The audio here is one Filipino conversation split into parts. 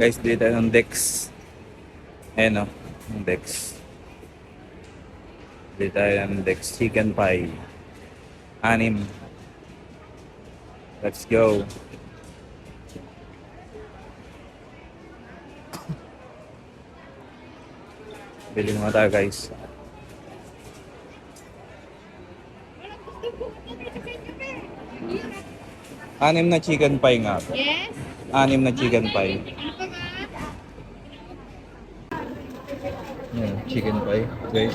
Guys, dito tayo ng Dex. Ayan o, ng Dex. Dito tayo ng Dex Chicken Pie. Anim. Let's go. Bili muna tayo guys. Anim na chicken pie nga. Yes? Anim na chicken pie. Ano pa ba? Yan, chicken pie, guys.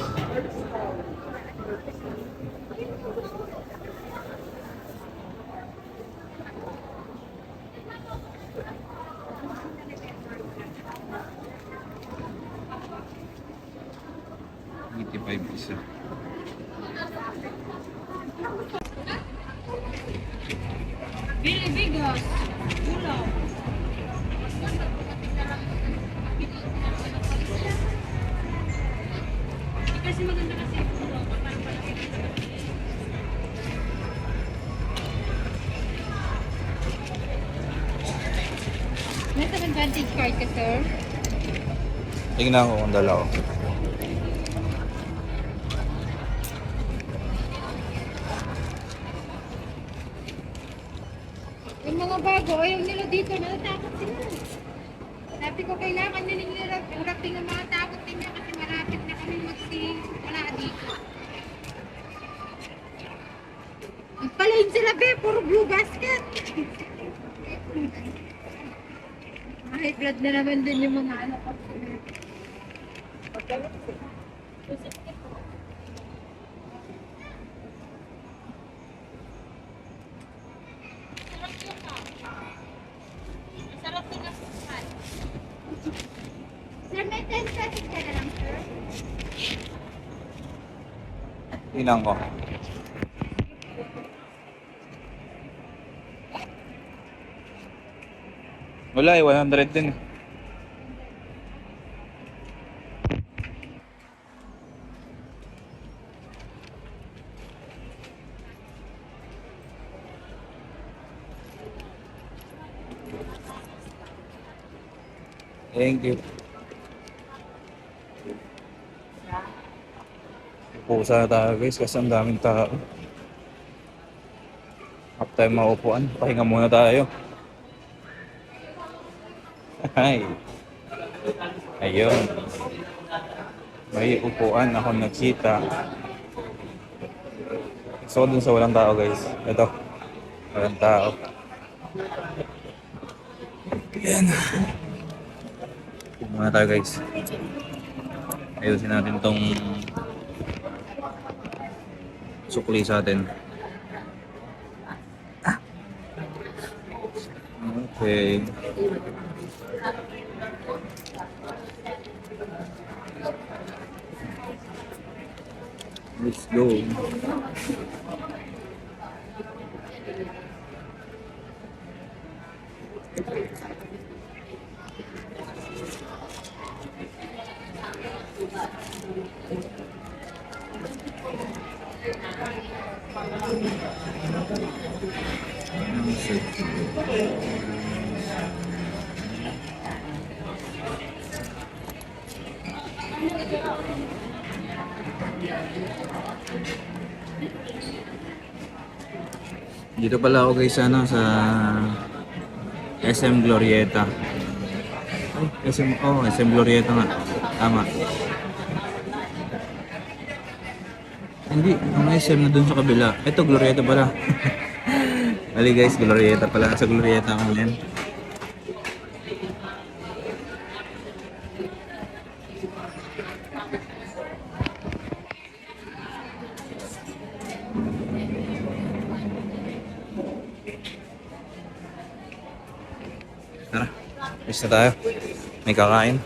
Advantage card ka, sir? Tingnan ko kung dalawa. Yung mga bago, ayaw nila dito, natatakot sila. Sabi ko, kailangan na nila rating ng mga takot nila kasi malapit na kami magsi wala dito. Palain sila, be, puro blue basket. High blood na naman din yung mga anak ko. Sir, may 10 pesos ka na lang, sir. Tingnan ko. Wala eh, 100 din eh. Thank you. Pusa na tayo guys kasi ang daming tao. Tayo maupuan. Pahinga muna tayo. Ay. Ayun. May upuan ako nakita. So dun sa walang tao guys. Ito. Walang tao. Yan. Muna tayo guys. Ayusin natin tong sukli sa atin. Okay. Let's go. Dito pala ako guys ano, sa SM Glorieta. Ay, SM, oh, SM Glorieta nga. Tama. Hindi, ang SM na dun sa kabila. Ito, Glorieta pala. Mali guys, Glorieta pala. Sa Glorieta ako ngayon. Tara, bis na tayo. May kakain.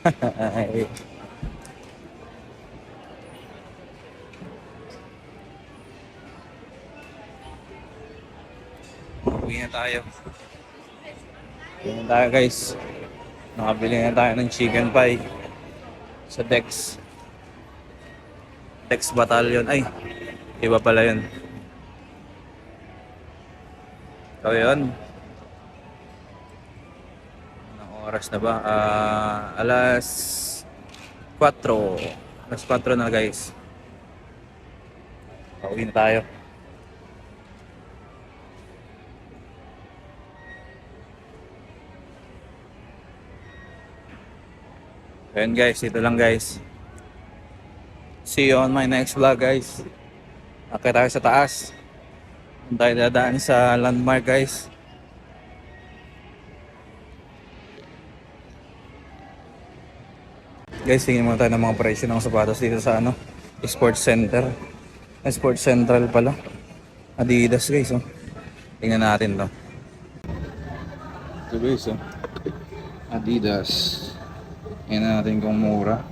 Ay. Uwi na tayo. Uwi na tayo guys. Nakabili na tayo ng chicken pie sa Dex. Dex Battalion. Ay, iba pala yun. So yun. Anong oras na ba? Ah, alas 4. Alas 4 na guys. Pauwi na tayo. Ayun guys, ito lang guys. See you on my next vlog guys. Akit tayo sa taas. Doon dadaan sa landmark guys. Guys, tingin muna tayo ng mga presyo ng sapatos dito sa ano, Sports Center. Sports Central pala. Adidas guys, oh. Tingnan natin to. Ito guys, oh. Adidas. Tingnan natin kung mura.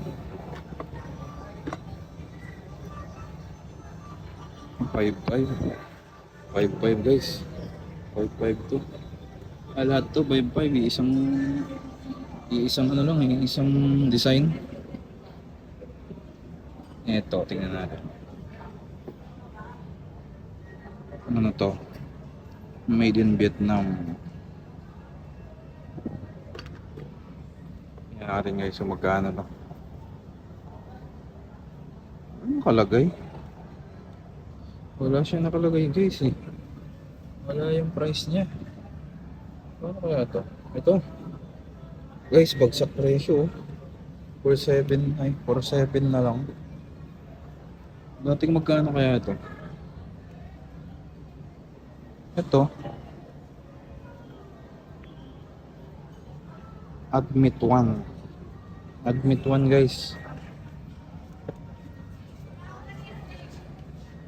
5.5 5.5 guys 5.5 to ah, lahat to 5.5 isang isang ano lang eh, isang design eto tingnan natin ano to made in Vietnam tingnan natin guys kung magkano to ano kalagay wala siya nakalagay guys eh. Wala yung price niya. Ano kaya to? Ito. Guys, bagsak presyo. oh. 47 ay 47 na lang. Dating magkano kaya to? Ito. Admit 1. Admit 1 guys.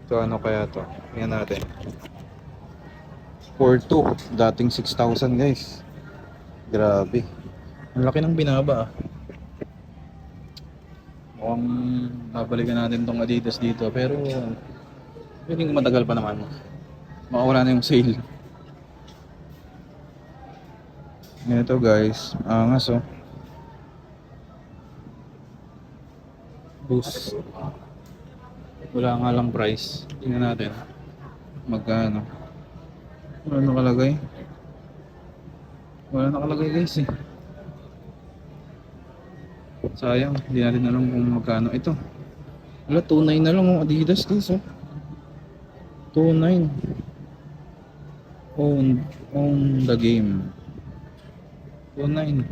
Ito ano kaya to? Tingnan natin. 4.2. Dating 6,000 guys. Grabe. Ang laki ng binaba ah. Babalikan natin tong Adidas dito pero ko matagal pa naman. Makawala na yung sale. Ito guys, angas oh. Boost. Wala nga lang price. Tingnan natin. Magkano. Wala nakalagay. Wala nakalagay guys eh. Sayang, hindi natin alam kung magkano. Ito. Wala, 2.9 na lang ang Adidas guys oh. 2.9. Own, own the game. 2.9.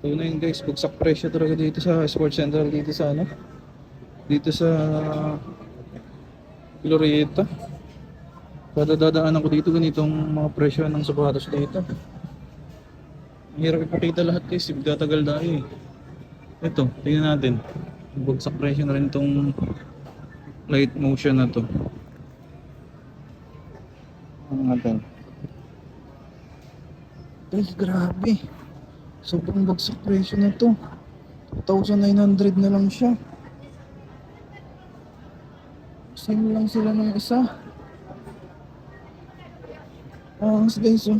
2.9 guys, bugsak presyo talaga dito sa Sports Central dito sa ano dito sa Glorieta. Kada dadaanan ko dito ganitong mga presyo ng sapatos dito. Ang hirap ipakita lahat guys, magtatagal tayo eh. Ito, tingnan natin. Bugsak presyo na rin itong light motion na to. Ano natin? Guys, grabe. Sobrang bagsak presyo na to. 2,900 na lang siya. Same lang sila ng isa. Ah, guys, oh.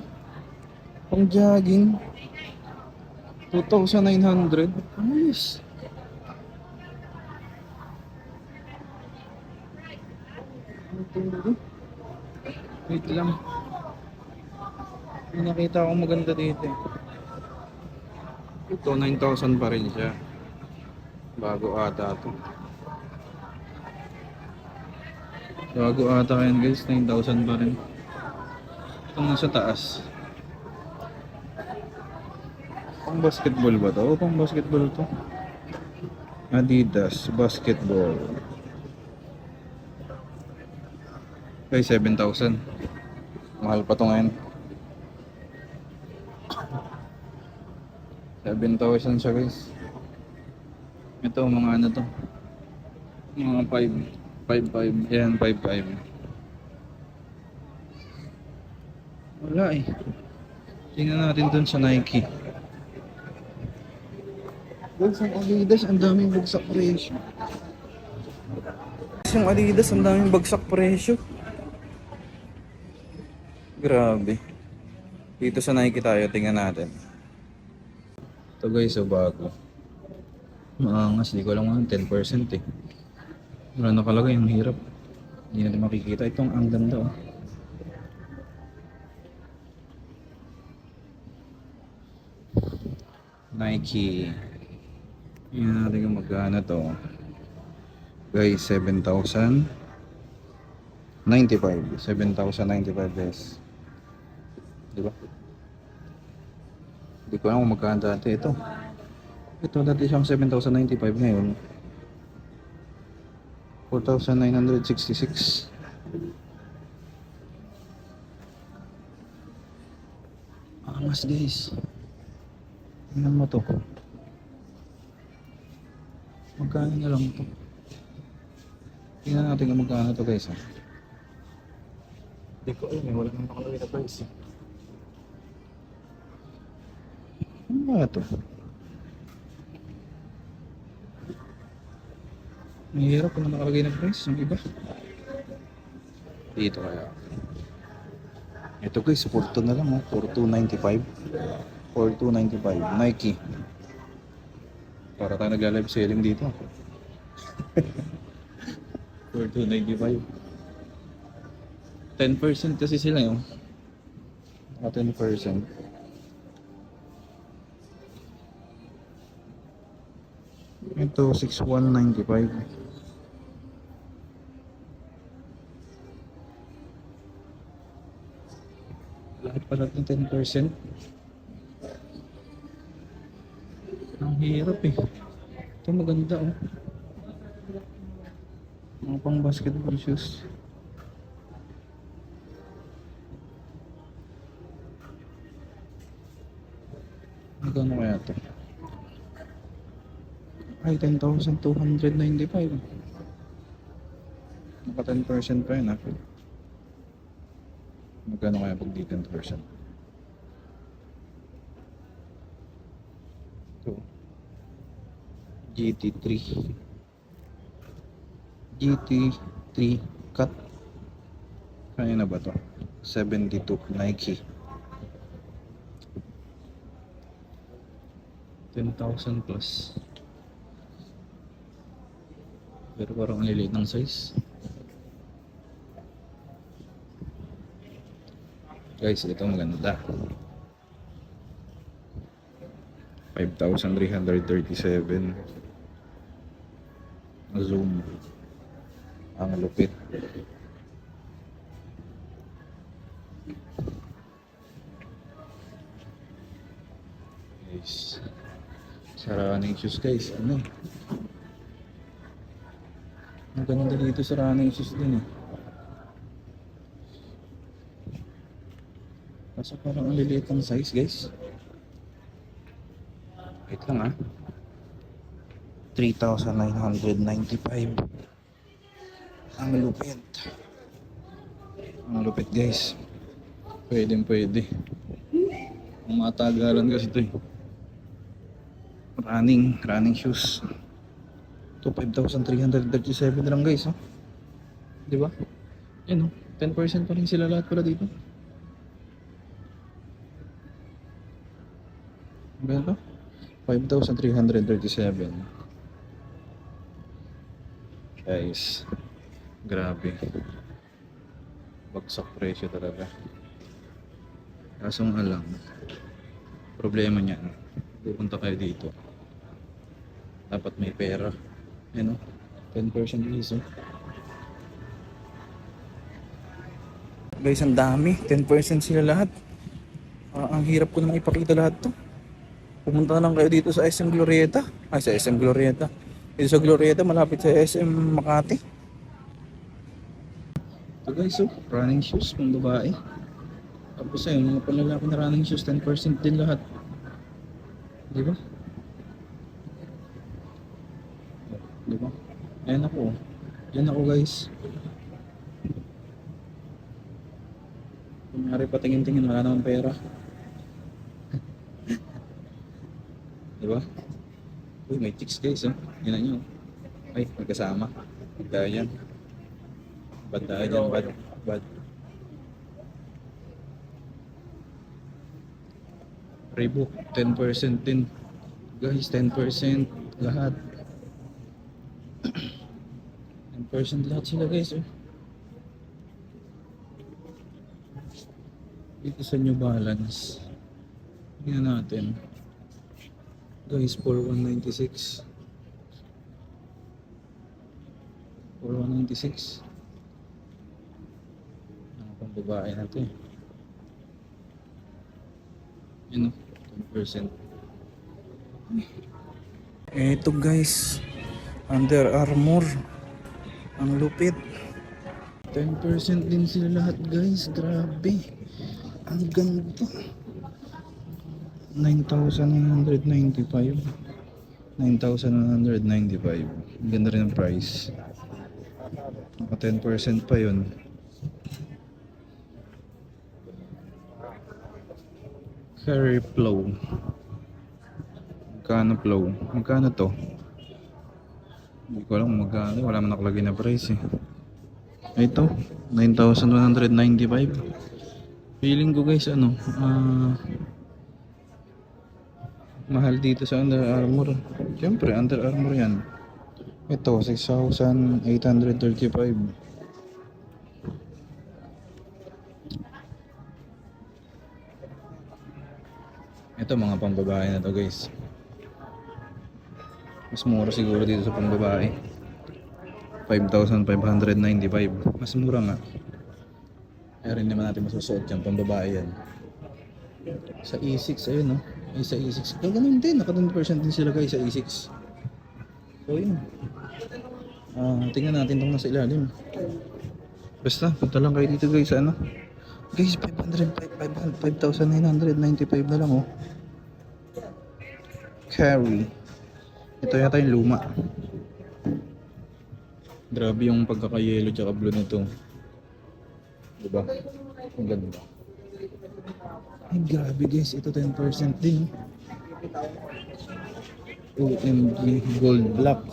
Pang jogging. 2,900. Ayos. Ang tindi. Wait lang. May nakita akong maganda dito. eh. Ito, 9,000 pa rin siya. Bago ata to. Bago ata yan guys, 9,000 pa rin. Itong nasa taas. Pang basketball ba to? O pang basketball to? Adidas basketball. Okay, 7,000. Mahal pa to ngayon. 7,000 siya guys. Ito mga ano to. Mga 5 5-5. Yan, 5-5. Wala eh. Tingnan natin dun sa Nike. Guys, ang Adidas, ang daming bagsak presyo. Yung Adidas, ang daming bagsak presyo. Grabe. Dito sa Nike tayo, tingnan natin. Ito guys, so bago. Maangas, di ko alam nga, 10% eh. Wala nakalagay, ang hirap. Hindi natin makikita. Itong ang ganda oh. Nike. Yan natin kung magkano to. Guys, 7,095. 7,095 guys. Di ba? Hindi ko alam kung magkano dati ito. Ito dati siyang 7,095 ngayon. 4,966. Angas guys. Tingnan mo to. Magkano na lang to? Tingnan natin kung magkano to guys. Hindi ko alam eh. Wala nang nakalagay na price. Ano to? Mahirap kung nakalagay na price. Yung iba. Dito kaya. Ito guys, 42 na lang oh. 4295. 4295. Nike. Para tayo nagla-live selling dito. 4295. 10% kasi sila yun. Naka 10%. Ito, 6195. Lahat pala ng 10%. Ang hirap eh. Ito maganda oh. Mga pang basketball shoes. Magkano kaya ito? Ay, 10,295. Naka 10% pa yun ah. Magkano kaya pag di 10%? Ito. GT3. GT3 cut. Kaya na ba to? 72 Nike. 10,000 plus. Pero parang ang liliit ng size. Guys, ito maganda. 5,337 Zoom. Ang lupit. Guys sa running shoes guys. Ano dito sa running shoes din eh Kaso parang ang liliit ang size guys. Wait lang ah. 3,995. Ang lupit. Ang lupit guys. Pwede pwede. Ang matagalan kasi ito eh. Running, running shoes. Ito 5,337 lang guys oh. Di ba? Yan oh. 10% pa rin sila lahat pala dito. To? 5,337. Guys, grabe. Bagsak presyo talaga. Kaso nga lang, problema niyan, pupunta kayo dito. Dapat may pera. Ano? 10% piso. Guys, ang dami. 10% sila lahat. Ah, ang hirap ko naman ipakita lahat to. Pumunta lang kayo dito sa SM Glorieta. Ay, sa SM Glorieta. Dito sa Glorieta, malapit sa SM Makati. Ito guys, oh, running shoes pang babae. Tapos ayun, mga panlalaki na running shoes, 10% din lahat. Di ba? Di ba? Ayan ako. oh. Yan ako guys. Kunyari patingin-tingin, wala naman pera. Di ba? Uy, may chicks guys, oh. Yan na nyo. Ay, magkasama. Banda yan. Banda yan, bad. Bad. Reebok, 10% din. Guys, 10% lahat. 10% lahat sila guys, oh. Dito sa New Balance. Tingnan natin. guys, 4196. 4196. Ano pang babae na to eh. Yun o, 10%. Eto guys, Under Armour. Ang lupit. 10% din sila lahat guys, grabe. Ang ganda. 9,995. 9,195. Ang ganda rin ang price. Naka 10% pa yun. Carry flow. Magkano flow? Magkano to? Hindi ko alam magkano. Wala man nakalagay na price eh. Ito, 9,195. Feeling ko guys, ano, ah, mahal dito sa Under Armour. Siyempre, Under Armour yan. Ito, 6,835. Ito, mga pambabae na to guys. Mas mura siguro dito sa pambabae. 5,595. Mas mura nga. Kaya rin naman natin masusuot yan, pambabae yan. Sa E6, ayun no. Ay, sa E6. Kaya ganun din, naka 10% din sila guys sa E6. So yun. Ah, tingnan natin itong nasa ilalim. Basta, punta lang kayo dito guys ano. Guys, 500, 5,995 na lang oh. Carry. Ito yata yung luma. Grabe yung pagkaka-yellow tsaka blue nito. Diba? Ang ganda. Ay, grabe guys. Ito 10% din. OMG Gold Black.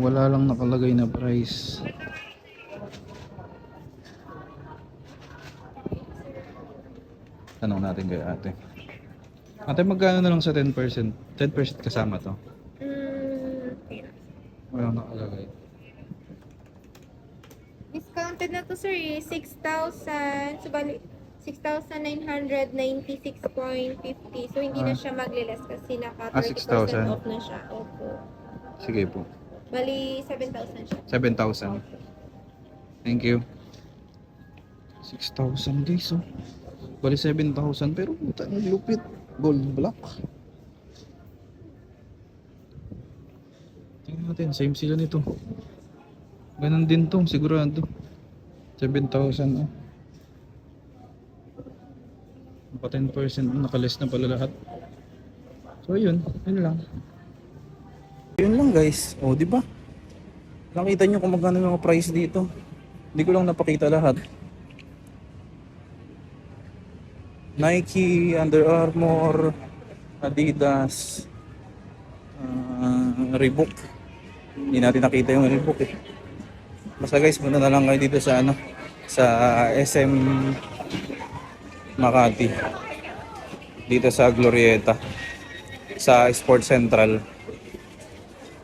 Wala lang nakalagay na price. Tanong natin kay ate. Ate, magkano na lang sa 10%? 10% kasama to? Mm, Wala nakalagay. discounted na to sir eh. 6,000. So, bali, 6,996.50. So, hindi na Ah. siya magliles kasi naka Ah, 30% 6,000. off na siya. Opo. Sige po. Bali, 7,000 siya. 7,000. Thank you. 6,000 guys oh. Bali 7,000 pero puta lupit. Gold black. Tingnan natin, same sila nito. Ganon din to, sigurado. 7,000 oh. Naka 10% na, nakaless na pala lahat. So yun, yun lang. Yun lang guys. O, di ba? Nakita nyo kung magkano yung mga price dito. Hindi ko lang napakita lahat. Nike, Under Armour, Adidas, uh, Reebok. Hindi natin nakita yung Reebok eh. Basta guys, punta na lang kayo dito sa ano, sa SM Makati. Dito sa Glorieta. Sa Sports Central.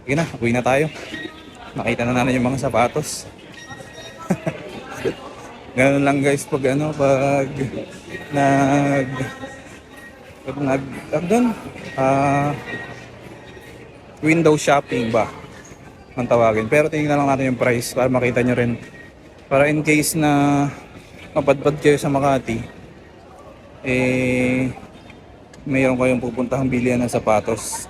Sige na, uwi na tayo. Nakita na natin yung mga sapatos. Ganun lang guys pag ano, pag nag nag tag doon, ah window shopping ba ang tawagin. Pero tingnan lang natin yung price para makita nyo rin. Para in case na mapadpad kayo sa Makati, eh mayroon kayong pupuntahang bilihan ng sapatos.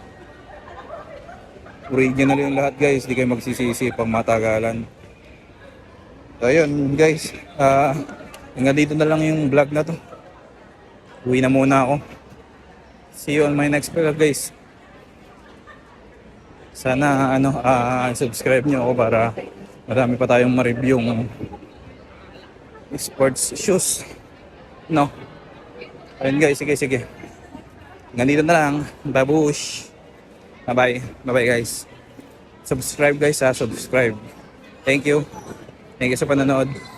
Original yung lahat guys, di kayo magsisisi pang matagalan. So ayun guys, ah hanggang dito na lang yung vlog na to. Uwi na muna ako. See you on my next vlog guys. Sana ano, ah subscribe nyo ako para marami pa tayong ma-review ng sports shoes. No? Ayun guys, sige sige. Ganito na lang. Babush. Bye-bye. Bye-bye guys. Subscribe guys ha. Subscribe. Thank you. Thank you sa panonood.